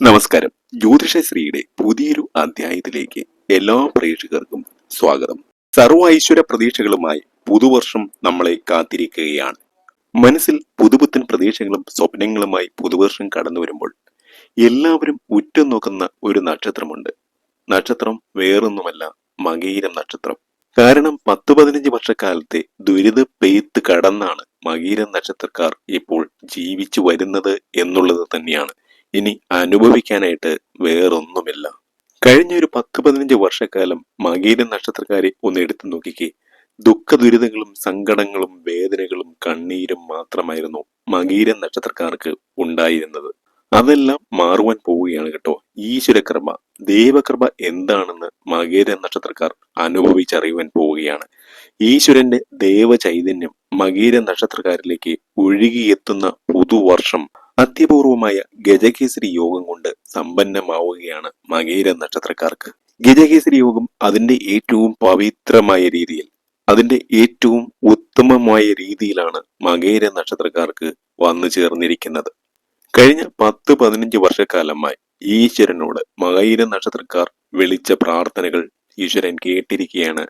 നമസ്കാരം. ജ്യോതിഷശ്രീയുടെ പുതിയൊരു അധ്യായത്തിലേക്ക് എല്ലാ പ്രേക്ഷകർക്കും സ്വാഗതം. സർവ ഐശ്വര്യ പ്രതീക്ഷകളുമായി പുതുവർഷം നമ്മളെ കാത്തിരിക്കുകയാണ്. മനസ്സിൽ പുതുപുത്തൻ പ്രതീക്ഷകളും സ്വപ്നങ്ങളുമായി പുതുവർഷം കടന്നു വരുമ്പോൾ എല്ലാവരും ഉറ്റുനോക്കുന്ന ഒരു നക്ഷത്രമുണ്ട്. നക്ഷത്രം വേറൊന്നുമല്ല മകീരം നക്ഷത്രം. കാരണം പത്ത് പതിനഞ്ച് വർഷക്കാലത്തെ ദുരിത പെയ്ത്ത് കടന്നാണ് മകീരം നക്ഷത്രക്കാർ ഇപ്പോൾ ജീവിച്ചു വരുന്നത് എന്നുള്ളത് തന്നെയാണ്. ഇനി അനുഭവിക്കാനായിട്ട് വേറൊന്നുമില്ല. കഴിഞ്ഞ ഒരു പത്ത് പതിനഞ്ച് വർഷക്കാലം മകീര നക്ഷത്രക്കാരെ ഒന്ന് എടുത്തു നോക്കിക്കേ. ദുഃഖ ദുരിതങ്ങളും സങ്കടങ്ങളും വേദനകളും കണ്ണീരും മാത്രമായിരുന്നു മകീര നക്ഷത്രക്കാർക്ക് ഉണ്ടായിരുന്നത്. അതെല്ലാം മാറുവാൻ പോവുകയാണ് കേട്ടോ. ഈശ്വരകൃപ ദൈവകൃപ എന്താണെന്ന് മകീര നക്ഷത്രക്കാർ അനുഭവിച്ചറിയുവാൻ പോവുകയാണ്. ഈശ്വരന്റെ ദേവചൈതന്യം മകീര നക്ഷത്രക്കാരിലേക്ക് ഒഴുകിയെത്തുന്ന പുതുവർഷം അത്യപൂർവമായ ഗജകേസരി യോഗം കൊണ്ട് സമ്പന്നമാവുകയാണ് മകേര നക്ഷത്രക്കാർക്ക്. ഗജകേസരി യോഗം അതിന്റെ ഏറ്റവും പവിത്രമായ രീതിയിൽ അതിന്റെ ഏറ്റവും ഉത്തമമായ രീതിയിലാണ് മകേര നക്ഷത്രക്കാർക്ക് വന്നു ചേർന്നിരിക്കുന്നത്. കഴിഞ്ഞ പത്ത് പതിനഞ്ച് വർഷക്കാലമായി ഈശ്വരനോട് മകൈര നക്ഷത്രക്കാർ വിളിച്ച പ്രാർത്ഥനകൾ ഈശ്വരൻ കേട്ടിരിക്കുകയാണ്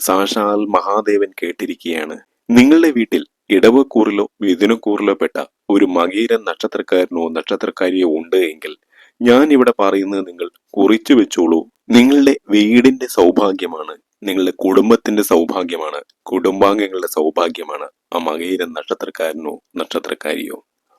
സാക്ഷാൽ മഹാദേവൻ കേട്ടിരിക്കുകയാണ്. നിങ്ങളുടെ വീട്ടിൽ ഇടവക്കൂറിലോ മിഥുനക്കൂറിലോ പെട്ട ഒരു മകീര നക്ഷത്രക്കാരനോ നക്ഷത്രക്കാരിയോ ഉണ്ട് എങ്കിൽ ഞാൻ ഇവിടെ പറയുന്നത് നിങ്ങൾ കുറിച്ചു വെച്ചോളൂ. നിങ്ങളുടെ വീടിന്റെ സൗഭാഗ്യമാണ് നിങ്ങളുടെ കുടുംബത്തിന്റെ സൗഭാഗ്യമാണ് കുടുംബാംഗങ്ങളുടെ സൗഭാഗ്യമാണ് ആ മകീര നക്ഷത്രക്കാരനോ നക്ഷത്രക്കാരിയോ.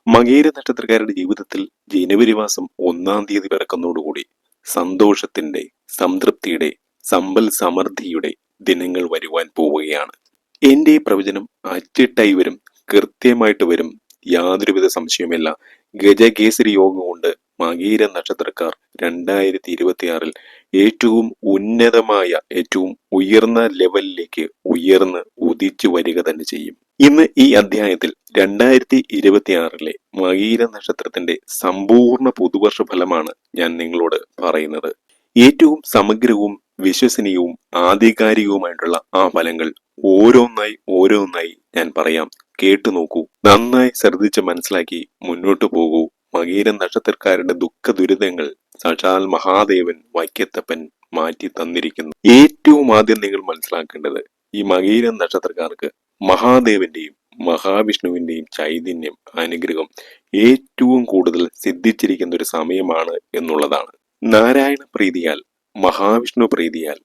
മകീര നക്ഷത്രക്കാരുടെ ജീവിതത്തിൽ ജനുവരി മാസം ഒന്നാം തീയതി പിറക്കുന്നതോടുകൂടി സന്തോഷത്തിന്റെ സംതൃപ്തിയുടെ സമ്പൽ സമൃദ്ധിയുടെ ദിനങ്ങൾ വരുവാൻ പോവുകയാണ്. എന്റെ പ്രവചനം അറ്റിട്ടായി വരും കൃത്യമായിട്ട് വരും യാതൊരുവിധ സംശയവുമില്ല. ഗജകേസരി യോഗം കൊണ്ട് മകീര നക്ഷത്രക്കാർ രണ്ടായിരത്തി ഇരുപത്തിയാറിൽ ഏറ്റവും ഉന്നതമായ ഏറ്റവും ഉയർന്ന ലെവലിലേക്ക് ഉയർന്ന് ഉദിച്ചു വരിക തന്നെ ചെയ്യും. ഇന്ന് ഈ അധ്യായത്തിൽ രണ്ടായിരത്തി ഇരുപത്തിയാറിലെ മകീര നക്ഷത്രത്തിന്റെ സമ്പൂർണ പുതുവർഷ ഫലമാണ് ഞാൻ നിങ്ങളോട് പറയുന്നത്. ഏറ്റവും സമഗ്രവും വിശ്വസനീയവും ആധികാരികവുമായിട്ടുള്ള ആ ഫലങ്ങൾ ഓരോന്നായി ഓരോന്നായി ഞാൻ പറയാം. കേട്ടു നോക്കൂ. നന്നായി ശ്രദ്ധിച്ച് മനസ്സിലാക്കി മുന്നോട്ടു പോകൂ. മകീര നക്ഷത്രക്കാരുടെ ദുഃഖ ദുരിതങ്ങൾ സാക്ഷാൽ മഹാദേവൻ വൈക്കത്തപ്പൻ മാറ്റി തന്നിരിക്കുന്നു. ഏറ്റവും ആദ്യം നിങ്ങൾ മനസ്സിലാക്കേണ്ടത് ഈ മകീര നക്ഷത്രക്കാർക്ക് മഹാദേവന്റെയും മഹാവിഷ്ണുവിന്റെയും ചൈതന്യം അനുഗ്രഹം ഏറ്റവും കൂടുതൽ സിദ്ധിച്ചിരിക്കുന്ന ഒരു സമയമാണ് എന്നുള്ളതാണ്. നാരായണ പ്രീതിയാൽ മഹാവിഷ്ണു പ്രീതിയാൽ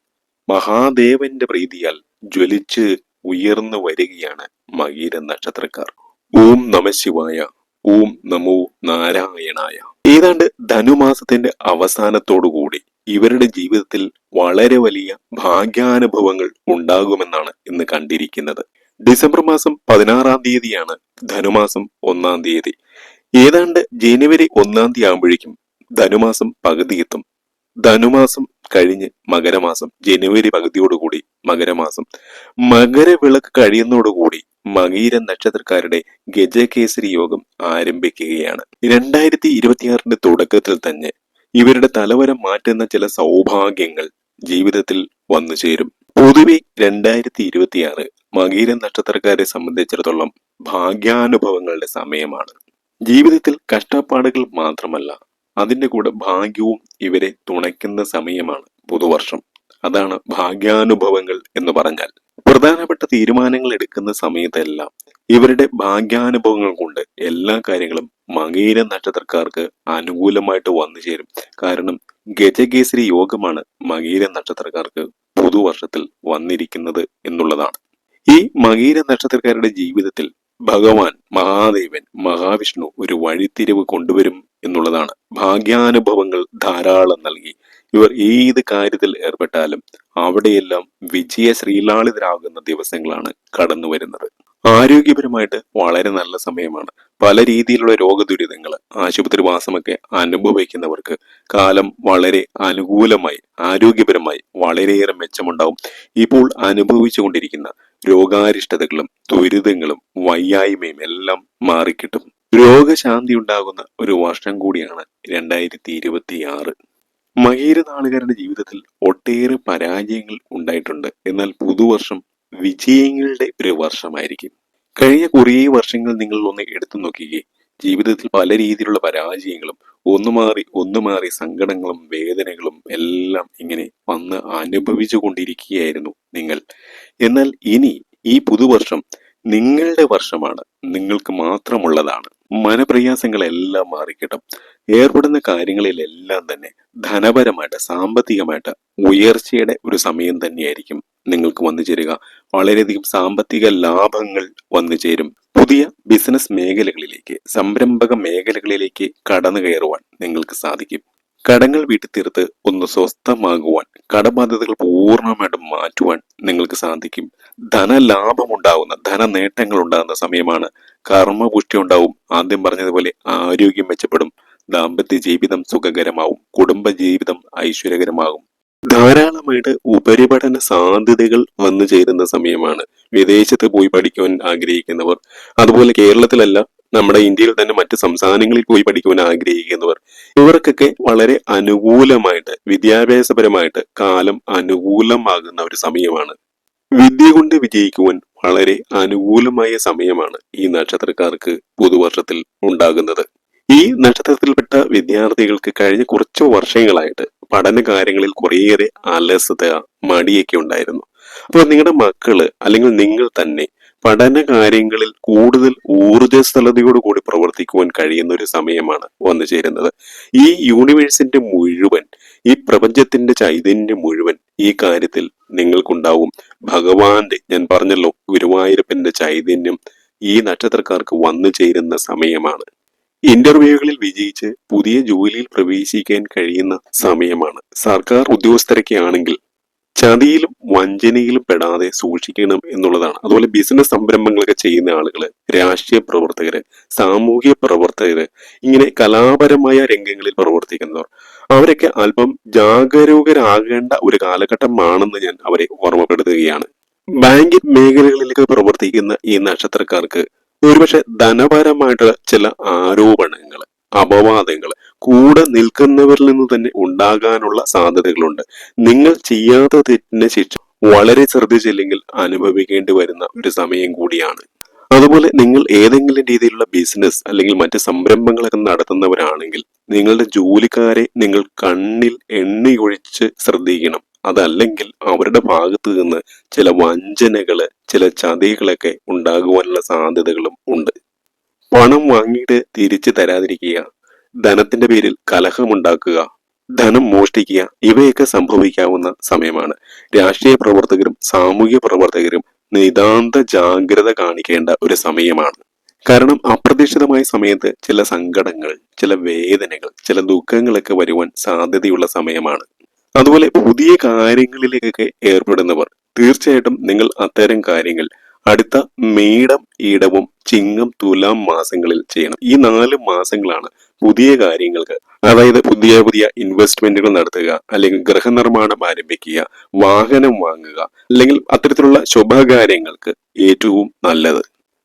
മഹാദേവന്റെ പ്രീതിയാൽ ജ്വലിച്ച് ഉയർന്നു വരികയാണ് മകീര നക്ഷത്രക്കാർ. ഓം നമശിവായ ഓം നമോ നാരായണായ. ഏതാണ്ട് ധനുമാസത്തിന്റെ അവസാനത്തോടുകൂടി ഇവരുടെ ജീവിതത്തിൽ വളരെ വലിയ ഭാഗ്യാനുഭവങ്ങൾ ഉണ്ടാകുമെന്നാണ് ഇന്ന് കണ്ടിരിക്കുന്നത്. ഡിസംബർ മാസം പതിനാറാം തീയതിയാണ് ധനുമാസം ഒന്നാം തീയതി. ഏതാണ്ട് ജനുവരി ഒന്നാം തീയതി ആകുമ്പോഴേക്കും ധനുമാസം പകുതിയെത്തും. ധനുമാസം കഴിഞ്ഞ് മകരമാസം ജനുവരി പകുതിയോടുകൂടി മകരമാസം. മകരവിളക്ക് കഴിയുന്നതോടുകൂടി മകീര നക്ഷത്രക്കാരുടെ ഗജകേസരി യോഗം ആരംഭിക്കുകയാണ്. രണ്ടായിരത്തി ഇരുപത്തിയാറിന്റെ തുടക്കത്തിൽ തന്നെ ഇവരുടെ തലവരം മാറ്റുന്ന ചില സൗഭാഗ്യങ്ങൾ ജീവിതത്തിൽ വന്നു ചേരും. പൊതുവെ രണ്ടായിരത്തി ഇരുപത്തിയാറ് മകീര നക്ഷത്രക്കാരെ സംബന്ധിച്ചിടത്തോളം ഭാഗ്യാനുഭവങ്ങളുടെ സമയമാണ്. ജീവിതത്തിൽ കഷ്ടപ്പാടുകൾ മാത്രമല്ല അതിന്റെ കൂടെ ഭാഗ്യവും ഇവരെ തുണയ്ക്കുന്ന സമയമാണ് പുതുവർഷം. അതാണ് ഭാഗ്യാനുഭവങ്ങൾ എന്ന് പറഞ്ഞാൽ. പ്രധാനപ്പെട്ട തീരുമാനങ്ങൾ എടുക്കുന്ന സമയത്തെല്ലാം ഇവരുടെ ഭാഗ്യാനുഭവങ്ങൾ കൊണ്ട് എല്ലാ കാര്യങ്ങളും മകീര നക്ഷത്രക്കാർക്ക് അനുകൂലമായിട്ട് വന്നു ചേരും. കാരണം ഗജകേസരി യോഗമാണ് മകീര നക്ഷത്രക്കാർക്ക് പുതുവർഷത്തിൽ വന്നിരിക്കുന്നത് എന്നുള്ളതാണ്. ഈ മകീര നക്ഷത്രക്കാരുടെ ജീവിതത്തിൽ ഭഗവാൻ മഹാദേവൻ മഹാവിഷ്ണു ഒരു വഴിത്തിരിവ് കൊണ്ടുവരും എന്നുള്ളതാണ്. ഭാഗ്യാനുഭവങ്ങൾ ധാരാളം നൽകി. ഇവർ ഏത് കാര്യത്തിൽ ഏർപ്പെട്ടാലും അവിടെയെല്ലാം വിജയ ശ്രീലാളിതരാകുന്ന ദിവസങ്ങളാണ് കടന്നു വരുന്നത്. ആരോഗ്യപരമായിട്ട് വളരെ നല്ല സമയമാണ്. പല രീതിയിലുള്ള രോഗദുരിതങ്ങൾ ആശുപത്രിവാസമൊക്കെ അനുഭവിക്കുന്നവർക്ക് കാലം വളരെ അനുകൂലമായി ആരോഗ്യപരമായി വളരെയേറെ മെച്ചമുണ്ടാവും. ഇപ്പോൾ അനുഭവിച്ചുകൊണ്ടിരിക്കുന്ന രോഗാരിഷ്ടതകളും ദുരിതങ്ങളും വയ്യായ്മയും എല്ലാം മാറിക്കിട്ടും. രോഗശാന്തി ഉണ്ടാകുന്ന ഒരു വർഷം കൂടിയാണ് രണ്ടായിരത്തി ഇരുപത്തി ആറ് മകീരനാളുകാരുടെ ജീവിതത്തിൽ ഒട്ടേറെ പരാജയങ്ങൾ ഉണ്ടായിട്ടുണ്ട്. എന്നാൽ പുതുവർഷം വിജയങ്ങളുടെ ഒരു വർഷമായിരിക്കും. കഴിഞ്ഞ കുറേ വർഷങ്ങൾ നിങ്ങൾ ഒന്ന് എടുത്തു നോക്കിക്കേ. ജീവിതത്തിൽ പല രീതിയിലുള്ള പരാജയങ്ങളും ഒന്നു മാറി ഒന്നു മാറി സങ്കടങ്ങളും വേദനകളും എല്ലാം ഇങ്ങനെ വന്ന് അനുഭവിച്ചു കൊണ്ടിരിക്കുകയായിരുന്നു നിങ്ങൾ. എന്നാൽ ഇനി ഈ പുതുവർഷം നിങ്ങളുടെ വർഷമാണ് നിങ്ങൾക്ക് മാത്രമുള്ളതാണ്. മനപ്രയാസങ്ങളെല്ലാം മാറിക്കിട്ടും. ഏർപ്പെടുന്ന കാര്യങ്ങളിലെല്ലാം തന്നെ ധനപരമായിട്ട് സാമ്പത്തികമായിട്ട് ഉയർച്ചയുടെ ഒരു സമയം തന്നെയായിരിക്കും നിങ്ങൾക്ക് വന്നു ചേരുക. വളരെയധികം സാമ്പത്തിക ലാഭങ്ങൾ വന്നു ചേരും. പുതിയ ബിസിനസ് മേഖലകളിലേക്ക് സംരംഭക മേഖലകളിലേക്ക് കടന്നു കയറുവാൻ നിങ്ങൾക്ക് സാധിക്കും. കടങ്ങൾ വീട്ടിൽ തീർത്ത് ഒന്ന് സ്വസ്ഥമാകുവാൻ കടബാധ്യതകൾ പൂർണമായിട്ടും മാറ്റുവാൻ നിങ്ങൾക്ക് സാധിക്കും. ധനലാഭം ഉണ്ടാകുന്ന ധന നേട്ടങ്ങൾ ഉണ്ടാകുന്ന സമയമാണ് കർമ്മപുഷ്ടി ഉണ്ടാവും. ആദ്യം പറഞ്ഞതുപോലെ ആരോഗ്യം മെച്ചപ്പെടും ദാമ്പത്യ ജീവിതം സുഖകരമാവും കുടുംബ ജീവിതം ഐശ്വര്യകരമാകും. ധാരാളമായിട്ട് ഉപരിപഠന സാധ്യതകൾ വന്നു ചേരുന്ന സമയമാണ് വിദേശത്ത് പോയി പഠിക്കുവാൻ ആഗ്രഹിക്കുന്നവർ. അതുപോലെ കേരളത്തിലല്ല നമ്മുടെ ഇന്ത്യയിൽ തന്നെ മറ്റ് സംസ്ഥാനങ്ങളിൽ പോയി പഠിക്കുവാൻ ആഗ്രഹിക്കുന്നവർ. ഇവർക്കൊക്കെ വളരെ അനുകൂലമായിട്ട് വിദ്യാഭ്യാസപരമായിട്ട് കാലം അനുകൂലമാകുന്ന ഒരു സമയമാണ്. വിദ്യ കൊണ്ട് വിജയിക്കുവാൻ വളരെ അനുകൂലമായ സമയമാണ് ഈ നക്ഷത്രക്കാർക്ക് പുതുവർഷത്തിൽ ഉണ്ടാകുന്നത്. ഈ നക്ഷത്രത്തിൽപ്പെട്ട വിദ്യാർത്ഥികൾക്ക് കഴിഞ്ഞ കുറച്ച് വർഷങ്ങളായിട്ട് പഠന കാര്യങ്ങളിൽ കുറേയേറെ അലസത മടിയൊക്കെ ഉണ്ടായിരുന്നു. അപ്പോൾ നിങ്ങളുടെ മക്കൾ അല്ലെങ്കിൽ നിങ്ങൾ തന്നെ പഠന കാര്യങ്ങളിൽ കൂടുതൽ ഊർജസ്വലതയോട് കൂടി പ്രവർത്തിക്കുവാൻ കഴിയുന്ന ഒരു സമയമാണ് വന്നു ചേരുന്നത്. ഈ യൂണിവേഴ്സിന്റെ മുഴുവൻ ഈ പ്രപഞ്ചത്തിന്റെ ചൈതന്യം മുഴുവൻ ഈ കാര്യത്തിൽ നിങ്ങൾക്കുണ്ടാവും. ഭഗവാന്റെ ഞാൻ പറഞ്ഞല്ലോ ഗുരുവായൂരപ്പന്റെ ചൈതന്യം ഈ നക്ഷത്രക്കാർക്ക് വന്നു ചേരുന്ന സമയമാണ്. ഇന്റർവ്യൂകളിൽ വിജയിച്ച് പുതിയ ജോലിയിൽ പ്രവേശിക്കാൻ കഴിയുന്ന സമയമാണ്. സർക്കാർ ഉദ്യോഗസ്ഥരൊക്കെ ആണെങ്കിൽ ചതിയിലും വഞ്ചനയിലും പെടാതെ സൂക്ഷിക്കണം എന്നുള്ളതാണ്. അതുപോലെ ബിസിനസ് സംരംഭങ്ങളൊക്കെ ചെയ്യുന്ന ആളുകൾ രാഷ്ട്രീയ പ്രവർത്തകര് സാമൂഹിക പ്രവർത്തകര് ഇങ്ങനെ കലാപരമായ രംഗങ്ങളിൽ പ്രവർത്തിക്കുന്നവർ അവരൊക്കെ അല്പം ജാഗരൂകരാകേണ്ട ഒരു കാലഘട്ടമാണെന്ന് ഞാൻ അവരെ ഓർമ്മപ്പെടുത്തുകയാണ്. ബാങ്കിംഗ് മേഖലകളിലേക്ക് പ്രവർത്തിക്കുന്ന ഈ നക്ഷത്രക്കാർക്ക് ഒരുപക്ഷെ ധനപരമായിട്ടുള്ള ചില ആരോപണങ്ങൾ അപവാദങ്ങൾ കൂടെ നിൽക്കുന്നവരിൽ നിന്ന് തന്നെ ഉണ്ടാകാനുള്ള സാധ്യതകളുണ്ട്. നിങ്ങൾ ചെയ്യാത്ത തെറ്റിന്റെ ശിക്ഷ വളരെ ശ്രദ്ധിച്ചില്ലെങ്കിൽ അനുഭവിക്കേണ്ടി വരുന്ന ഒരു സമയം കൂടിയാണ്. അതുപോലെ നിങ്ങൾ ഏതെങ്കിലും രീതിയിലുള്ള ബിസിനസ് അല്ലെങ്കിൽ മറ്റ് സംരംഭങ്ങളൊക്കെ നടത്തുന്നവരാണെങ്കിൽ നിങ്ങളുടെ ജോലിക്കാരെ നിങ്ങൾ കണ്ണിൽ എണ്ണയൊഴിച്ച് ശ്രദ്ധിക്കണം. അതല്ലെങ്കിൽ അവരുടെ ഭാഗത്ത് നിന്ന് ചില വഞ്ചനകൾ ചില ചതികളൊക്കെ ഉണ്ടാകുവാനുള്ള സാധ്യതകളും ഉണ്ട്. പണം വാങ്ങിയിട്ട് തിരിച്ചു തരാതിരിക്കുക ധനത്തിന്റെ പേരിൽ കലഹമുണ്ടാക്കുക ധനം മോഷ്ടിക്കുക ഇവയൊക്കെ സംഭവിക്കാവുന്ന സമയമാണ്. രാഷ്ട്രീയ പ്രവർത്തകരും സാമൂഹ്യ പ്രവർത്തകരും നിതാന്ത ജാഗ്രത കാണിക്കേണ്ട ഒരു സമയമാണ്. കാരണം അപ്രതീക്ഷിതമായ സമയത്ത് ചില സങ്കടങ്ങൾ ചില വേദനകൾ ചില ദുഃഖങ്ങളൊക്കെ വരുവാൻ സാധ്യതയുള്ള സമയമാണ്. അതുപോലെ പുതിയ കാര്യങ്ങളിലേക്കൊക്കെ ഏർപ്പെടുന്നവർ. തീർച്ചയായിട്ടും നിങ്ങൾ അത്തരം കാര്യങ്ങൾ അടുത്ത മേടം ഈടവും ചിങ്ങം തുലാം മാസങ്ങളിൽ ചെയ്യണം. ഈ നാല് മാസങ്ങളാണ് പുതിയ കാര്യങ്ങൾക്ക് അതായത് പുതിയ പുതിയ ഇൻവെസ്റ്റ്മെന്റുകൾ നടത്തുക അല്ലെങ്കിൽ ഗൃഹനിർമ്മാണം ആരംഭിക്കുക വാഹനം വാങ്ങുക അല്ലെങ്കിൽ അത്തരത്തിലുള്ള ശുഭകാര്യങ്ങൾക്ക് ഏറ്റവും നല്ലത്.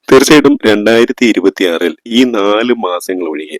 തീർച്ചയായിട്ടും രണ്ടായിരത്തി ഇരുപത്തിയാറിൽ ഈ നാല് മാസങ്ങൾ ഒഴികെ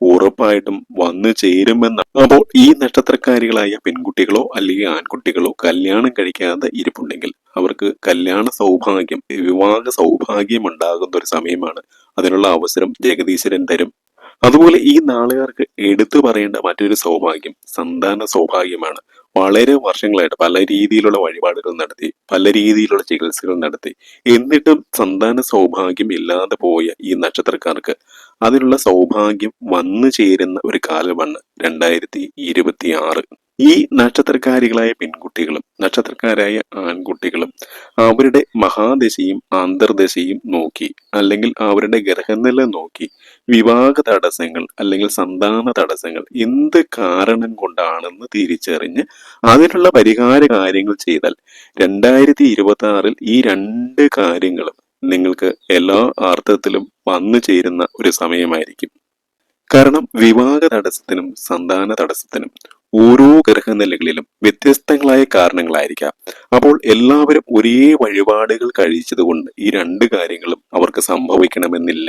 ഉറപ്പായിട്ടും വന്നു ചേരുമെന്ന അപ്പോൾ ഈ നക്ഷത്രക്കാരികളായ പെൺകുട്ടികളോ അല്ലെങ്കിൽ ആൺകുട്ടികളോ കല്യാണം കഴിക്കാതെ ഇരിപ്പുണ്ടെങ്കിൽ അവർക്ക് കല്യാണ സൗഭാഗ്യം വിവാഹ സൗഭാഗ്യം ഉണ്ടാകുന്ന ഒരു സമയമാണ് അതിനുള്ള അവസരം ജഗദീശ്വരൻ തരും. അതുപോലെ ഈ നാളുകാർക്ക് എടുത്തു പറയേണ്ട മറ്റൊരു സൗഭാഗ്യം സന്താന സൗഭാഗ്യമാണ്. വളരെ വർഷങ്ങളായിട്ട് പല രീതിയിലുള്ള വഴിപാടുകൾ നടത്തി പല രീതിയിലുള്ള ചികിത്സകൾ നടത്തി. എന്നിട്ടും സന്താന സൗഭാഗ്യം ഇല്ലാതെ പോയ ഈ നക്ഷത്രക്കാർക്ക് അതിനുള്ള സൗഭാഗ്യം വന്നു ചേരുന്ന ഒരു കാലമാണ് രണ്ടായിരത്തി ഇരുപത്തി ആറ് ഈ നക്ഷത്രക്കാരികളായ പെൺകുട്ടികളും നക്ഷത്രക്കാരായ ആൺകുട്ടികളും അവരുടെ മഹാദശയും അന്തർദശയും നോക്കി അല്ലെങ്കിൽ അവരുടെ ഗ്രഹനില നോക്കി വിവാഹ തടസ്സങ്ങൾ അല്ലെങ്കിൽ സന്താന തടസ്സങ്ങൾ എന്ത് കാരണം കൊണ്ടാണെന്ന് തിരിച്ചറിഞ്ഞ് അതിനുള്ള പരിഹാര കാര്യങ്ങൾ ചെയ്താൽ രണ്ടായിരത്തി ഇരുപത്തി ആറിൽ ഈ രണ്ട് കാര്യങ്ങളും നിങ്ങൾക്ക് എല്ലാ അർത്ഥത്തിലും വന്നു ചേരുന്ന ഒരു സമയമായിരിക്കും. കാരണം വിവാഹ തടസ്സത്തിനും സന്താന തടസ്സത്തിനും ഓരോ ഗ്രഹനിലകളിലും വ്യത്യസ്തങ്ങളായ കാരണങ്ങളായിരിക്കാം. അപ്പോൾ എല്ലാവരും ഒരേ വഴിപാടുകൾ കഴിച്ചതുകൊണ്ട് ഈ രണ്ട് കാര്യങ്ങളും അവർക്ക് സംഭവിക്കണമെന്നില്ല.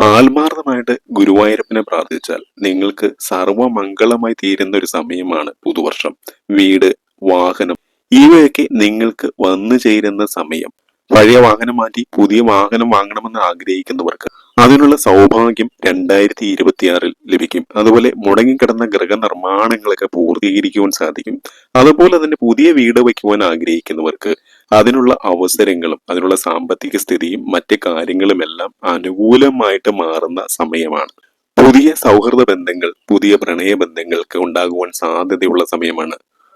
ആത്മാർത്ഥമായിട്ട് ഗുരുവായൂരപ്പനെ പ്രാർത്ഥിച്ചാൽ നിങ്ങൾക്ക് സർവമംഗളമായി തീരുന്ന ഒരു സമയമാണ് പുതുവർഷം. വീട് വാഹനം ഇവയൊക്കെ നിങ്ങൾക്ക് വന്നു ചേരുന്ന സമയം. പഴയ വാഹനം മാറ്റി പുതിയ വാഹനം വാങ്ങണമെന്ന് ആഗ്രഹിക്കുന്നവർക്ക് അതിനുള്ള സൗഭാഗ്യം രണ്ടായിരത്തി ഇരുപത്തിയാറിൽ ലഭിക്കും. അതുപോലെ മുടങ്ങിക്കിടന്ന ഗൃഹനിർമ്മാണങ്ങളൊക്കെ പൂർത്തീകരിക്കുവാൻ സാധിക്കും. അതുപോലെ തന്നെ പുതിയ വീട് വയ്ക്കുവാൻ ആഗ്രഹിക്കുന്നവർക്ക് അതിനുള്ള അവസരങ്ങളും അതിനുള്ള സാമ്പത്തിക സ്ഥിതിയും മറ്റ് കാര്യങ്ങളുമെല്ലാം അനുകൂലമായിട്ട് മാറുന്ന സമയമാണ്. പുതിയ സൗഹൃദ ബന്ധങ്ങൾ പുതിയ പ്രണയ ബന്ധങ്ങൾക്ക് ഉണ്ടാകുവാൻ സാധ്യതയുള്ള സമയമാണ്.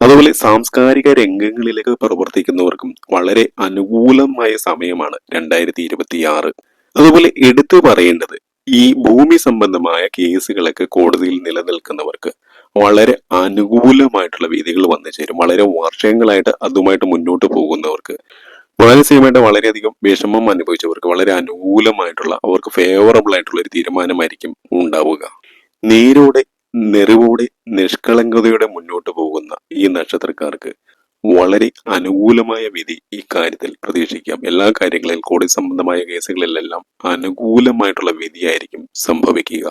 അതുപോലെ സാംസ്കാരിക രംഗങ്ങളിലേക്ക് പ്രവർത്തിക്കുന്നവർക്കും വളരെ അനുകൂലമായ സമയമാണ് രണ്ടായിരത്തി ഇരുപത്തി ആറ് അതുപോലെ എടുത്തു പറയേണ്ടത് ഈ ഭൂമി സംബന്ധമായ കേസുകളൊക്കെ കോടതിയിൽ നിലനിൽക്കുന്നവർക്ക് വളരെ അനുകൂലമായിട്ടുള്ള വിധികൾ വന്നു ചേരും. വളരെ വർഷങ്ങളായിട്ട് അതുമായിട്ട് മുന്നോട്ട് പോകുന്നവർക്ക് മാനസികമായിട്ട് വളരെയധികം വിഷമം അനുഭവിച്ചവർക്ക് വളരെ അനുകൂലമായിട്ടുള്ള അവർക്ക് ഫേവറബിൾ ആയിട്ടുള്ള ഒരു തീരുമാനമായിരിക്കും ഉണ്ടാവുക. നീരോടെ നെറിവോടെ നിഷ്കളങ്കതയോടെ മുന്നോട്ട് പോകുന്ന ഈ നക്ഷത്രക്കാർക്ക് വളരെ അനുകൂലമായ വിധി ഈ കാര്യത്തിൽ പ്രതീക്ഷിക്കാം. എല്ലാ കാര്യങ്ങളിലും കോടതി സംബന്ധമായ കേസുകളിലെല്ലാം അനുകൂലമായിട്ടുള്ള വിധിയായിരിക്കും സംഭവിക്കുക.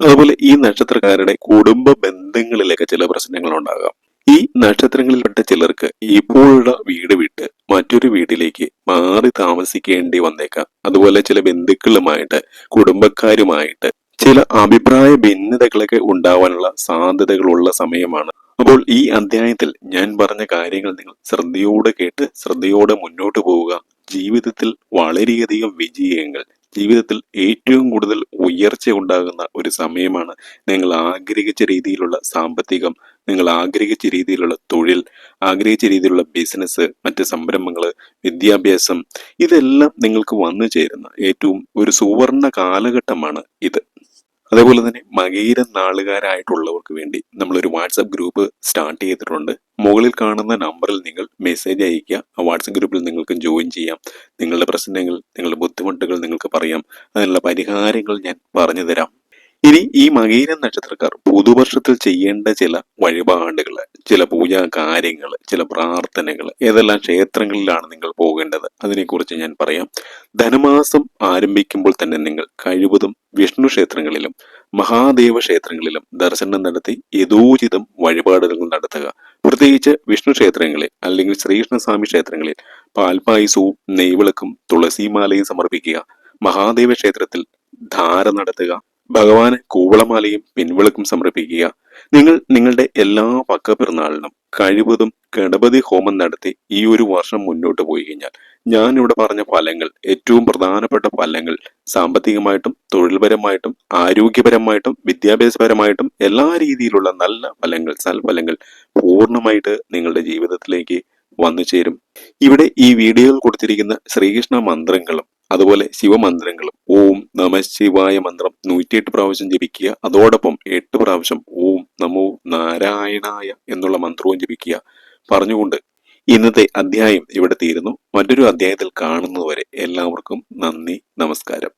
അതുപോലെ ഈ നക്ഷത്രക്കാരുടെ കുടുംബ ബന്ധങ്ങളിലൊക്കെ ചില പ്രശ്നങ്ങൾ ഉണ്ടാകാം ഈ നക്ഷത്രങ്ങളിൽപ്പെട്ട ചിലർക്ക് ഇപ്പോഴുള്ള വീട് വിട്ട് മറ്റൊരു വീട്ടിലേക്ക് മാറി താമസിക്കേണ്ടി വന്നേക്കാം. അതുപോലെ ചില ബന്ധുക്കളുമായിട്ട് കുടുംബക്കാരുമായിട്ട് ചില അഭിപ്രായ ഭിന്നതകളൊക്കെ ഉണ്ടാവാനുള്ള സാധ്യതകളുള്ള സമയമാണ്. അപ്പോൾ ഈ അധ്യായത്തിൽ ഞാൻ പറഞ്ഞ കാര്യങ്ങൾ നിങ്ങൾ ശ്രദ്ധയോടെ കേട്ട് ശ്രദ്ധയോടെ മുന്നോട്ട് പോവുക. ജീവിതത്തിൽ വളരെയധികം വിജയങ്ങൾ ജീവിതത്തിൽ ഏറ്റവും കൂടുതൽ ഉയർച്ച ഉണ്ടാകുന്ന ഒരു സമയമാണ് നിങ്ങൾ ആഗ്രഹിച്ച രീതിയിലുള്ള സാമ്പത്തികം നിങ്ങൾ ആഗ്രഹിച്ച രീതിയിലുള്ള തൊഴിൽ ആഗ്രഹിച്ച രീതിയിലുള്ള ബിസിനസ് മറ്റ് സംരംഭങ്ങൾ വിദ്യാഭ്യാസം ഇതെല്ലാം നിങ്ങൾക്ക് വന്നു ചേരുന്ന ഏറ്റവും ഒരു സുവർണ കാലഘട്ടമാണ് ഇത്. അതേപോലെ തന്നെ മകീര നാളുകാരായിട്ടുള്ളവർക്ക് വേണ്ടി നമ്മളൊരു വാട്സപ്പ് ഗ്രൂപ്പ് സ്റ്റാർട്ട് ചെയ്തിട്ടുണ്ട്. മുകളിൽ കാണുന്ന നമ്പറിൽ നിങ്ങൾ മെസ്സേജ് അയക്കുക ആ വാട്സപ്പ് ഗ്രൂപ്പിൽ നിങ്ങൾക്ക് ജോയിൻ ചെയ്യാം. നിങ്ങളുടെ പ്രശ്നങ്ങൾ നിങ്ങളുടെ ബുദ്ധിമുട്ടുകൾ നിങ്ങൾക്ക് പറയാം. അതിനുള്ള പരിഹാരങ്ങൾ ഞാൻ പറഞ്ഞു തരാം. ഇനി ഈ മകീര നക്ഷത്രക്കാർ പുതുവർഷത്തിൽ ചെയ്യേണ്ട ചില വഴിപാടുകൾ ചില പൂജാ കാര്യങ്ങൾ ചില പ്രാർത്ഥനകൾ ഏതെല്ലാം ക്ഷേത്രങ്ങളിലാണ് നിങ്ങൾ പോകേണ്ടത് അതിനെക്കുറിച്ച് ഞാൻ പറയാം. ധനമാസം ആരംഭിക്കുമ്പോൾ തന്നെ നിങ്ങൾ കഴിവതും വിഷ്ണു ക്ഷേത്രങ്ങളിലും മഹാദേവ ക്ഷേത്രങ്ങളിലും ദർശനം നടത്തി യഥോചിതം വഴിപാടുകൾ നടത്തുക. പ്രത്യേകിച്ച് വിഷ്ണു ക്ഷേത്രങ്ങളിൽ അല്ലെങ്കിൽ ശ്രീകൃഷ്ണസ്വാമി ക്ഷേത്രങ്ങളിൽ പാൽപായസവും നെയ്വിളക്കും തുളസിമാലയും സമർപ്പിക്കുക. മഹാദേവ ക്ഷേത്രത്തിൽ ധാര നടത്തുക. ഭഗവാന് കൂവളമാലയും പിൻവിളക്കും സമർപ്പിക്കുക. നിങ്ങൾ നിങ്ങളുടെ എല്ലാ പക്ക പിറന്നാളിനും കഴിവതും ഗണപതി ഹോമം നടത്തി ഈ ഒരു വർഷം മുന്നോട്ട് പോയി കഴിഞ്ഞാൽ ഞാൻ ഇവിടെ പറഞ്ഞ ഫലങ്ങൾ ഏറ്റവും പ്രധാനപ്പെട്ട ഫലങ്ങൾ സാമ്പത്തികമായിട്ടും തൊഴിൽപരമായിട്ടും ആരോഗ്യപരമായിട്ടും വിദ്യാഭ്യാസപരമായിട്ടും എല്ലാ രീതിയിലുള്ള നല്ല ഫലങ്ങൾ സൽഫലങ്ങൾ പൂർണമായിട്ട് നിങ്ങളുടെ ജീവിതത്തിലേക്ക് വന്നു ചേരും. ഇവിടെ ഈ വീഡിയോയിൽ കൊടുത്തിരിക്കുന്ന ശ്രീകൃഷ്ണ മന്ത്രങ്ങളും അതുപോലെ ശിവമന്ത്രങ്ങളും ഓം നമ ശിവായ മന്ത്രം നൂറ്റിയെട്ട് പ്രാവശ്യം ജപിക്കുക. അതോടൊപ്പം എട്ട് പ്രാവശ്യം ഓം നമോ നാരായണായ എന്നുള്ള മന്ത്രവും ജപിക്കുക. പറഞ്ഞുകൊണ്ട് ഇന്നത്തെ അധ്യായം ഇവിടെ തീരുന്നു. മറ്റൊരു അധ്യായത്തിൽ കാണുന്നതുവരെ എല്ലാവർക്കും നന്ദി നമസ്കാരം.